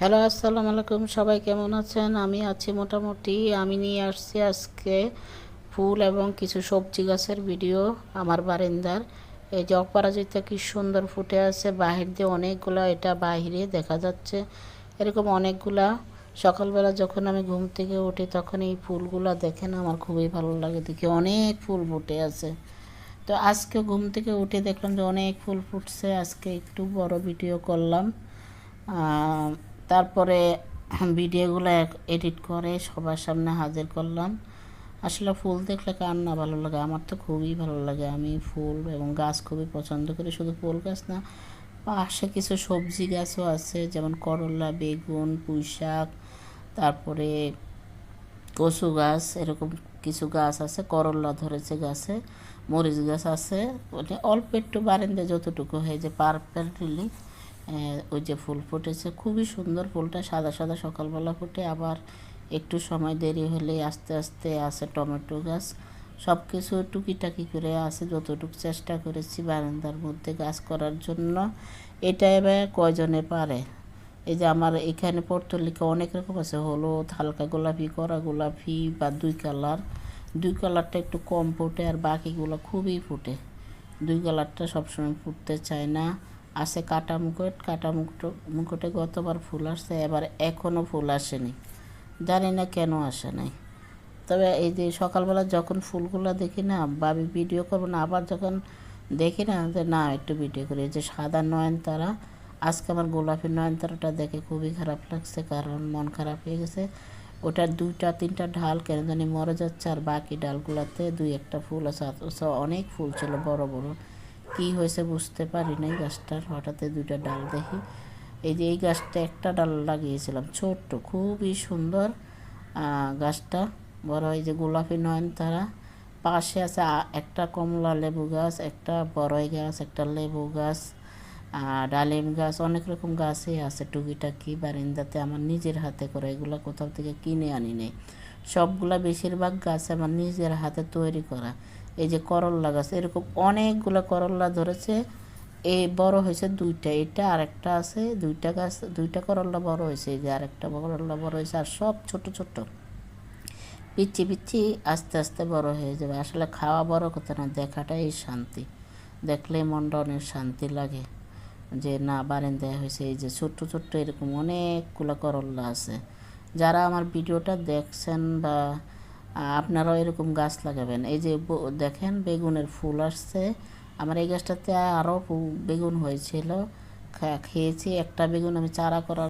Hello, আসসালামু আলাইকুম। সবাই কেমন আছেন? আমি আছি মোটামুটি। আমি নিয়ে আসছি আজকে ফুল এবং কিছু সবজি গাছের ভিডিও আমার বারিন্দার। এই যে অপরাজিতা কি সুন্দর ফুটে আছে, বাহির দিয়ে অনেকগুলা এটা বাহিরে দেখা যাচ্ছে। এরকম অনেকগুলা। সকালবেলা যখন আমি ঘুম থেকে উঠি তখন এই ফুলগুলা দেখেন আমার খুবই ভালো লাগে দেখি অনেক ফুল ফুটে আছে। তো আজকে ঘুম থেকে উঠে দেখলাম যে অনেক ফুল ফুটছে। আজকে একটু বড় ভিডিও করলাম। তারপরে ভিডিওগুলো এডিট করে সবার সামনে হাজির করলাম। আসলে ফুল দেখলে কার না ভালো লাগে, আমার তো খুবই ভালো লাগে। আমি ফুল এবং গাছ খুবই পছন্দ করি, শুধু ফুল গাছ না, পাশে কিছু সবজি গাছও আছে, যেমন করলা, বেগুন পুঁই শাক তারপরে কচু গাছ, এরকম কিছু গাছ আছে, করলা ধরেছে গাছে, মরিচ গাছ আছে। অল্প একটু বারেন্দে যতটুকু হয়ে, যে পারফেক্টলি ওই যে ফুল ফুটেছে, খুবই সুন্দর ফুলটা, সাদা সাদা সকালবেলা ফুটে, আবার একটু সময় দেরি হলে আস্তে আস্তে আছে টমেটো গাছ। সব কিছু টুকিটাকি করে আছে, যতটুকু চেষ্টা করেছি বারান্দার মধ্যে গাছ করার জন্য। এটা এবার কয়জনে পারে? এই যে আমার এখানে পর্তলিকা অনেক রকম আছে, হলুদ, হালকা গোলাপি, কড়া গোলাপি বা দুই কালার। দুই কালারটা একটু কম ফুটে আর বাকিগুলো খুবই ফুটে। দুই কালারটা সবসময় ফুটতে চায় না। আছে কাটা মুকুট কাটা মুকুট মুকুটে গতবার ফুল আসছে, এবার এখনও ফুল আসেনি। জানি না কেন আসে নাই। তবে এই যে সকালবেলা যখন ফুলগুলো দেখি না ভাবি ভিডিও করব না, আবার যখন দেখি না, যে না, একটু ভিডিও করি। যে সাদা নয়নতারা, আজকে আমার গোলাপি নয়নতারাটা দেখে খুবই খারাপ লাগছে, কারণ মন খারাপ হয়ে গেছে। ওটার দুইটা, তিনটা ঢাল কেন জানি মরে যাচ্ছে, আর বাকি ডালগুলোতে দুই একটা ফুল আছে। অনেক ফুল ছিল, বড় বড়। কি হয়েছে বুঝতে পারি নাই গাছটার। হঠাৎ দুইটা ডাল দেখি। এই যে এই গাছটা একটা ডাল লাগিয়েছিলাম, ছোট্ট, খুবই সুন্দর গাছটা। বড় এই যে গোলাপি নয়নতারা। পাশে আছে একটা কমলা লেবু গাছ, একটা বড়ই গাছ, একটা লেবু গাছ ডালিম গাছ, অনেক রকম গাছই আছে টুকিটাকি, বারিন্দাতে আমার নিজের হাতে করে। এগুলো কোথাও থেকে কিনে আনি নেই। সবগুলা বেশিরভাগ গাছ আমার নিজের হাতে তৈরি করা। এই যে করল্লা গাছ, এরকম অনেকগুলো করল্লা ধরেছে। এই বড় হয়েছে দুইটা, এটা আরেকটা আছে, দুইটা গাছ, দুইটা করল্লা বড় হয়েছে, এই যে আরেকটা করল্লা বড় হয়েছে, আর সব ছোট ছোট। পিচ্ছি পিচ্ছি আস্তে আস্তে বড় হয়ে যাবে। আসলে খাওয়া বড় কথা না, দেখাটাই শান্তি। দেখলে মনটা অনেক শান্তি লাগে যে না, বারেন্দায় হয়েছে, এই যে ছোট্ট ছোট্ট এরকম অনেকগুলো করল্লা আছে। যারা আমার ভিডিওটা দেখছেন বা আপনারাও এরকম গাছ লাগাবেন। এই যে দেখেন বেগুনের ফুল আসছে। আমার এই গাছটাতে আরও বেগুন হয়েছিল। খেয়েছি। একটা বেগুন আমি চারা করার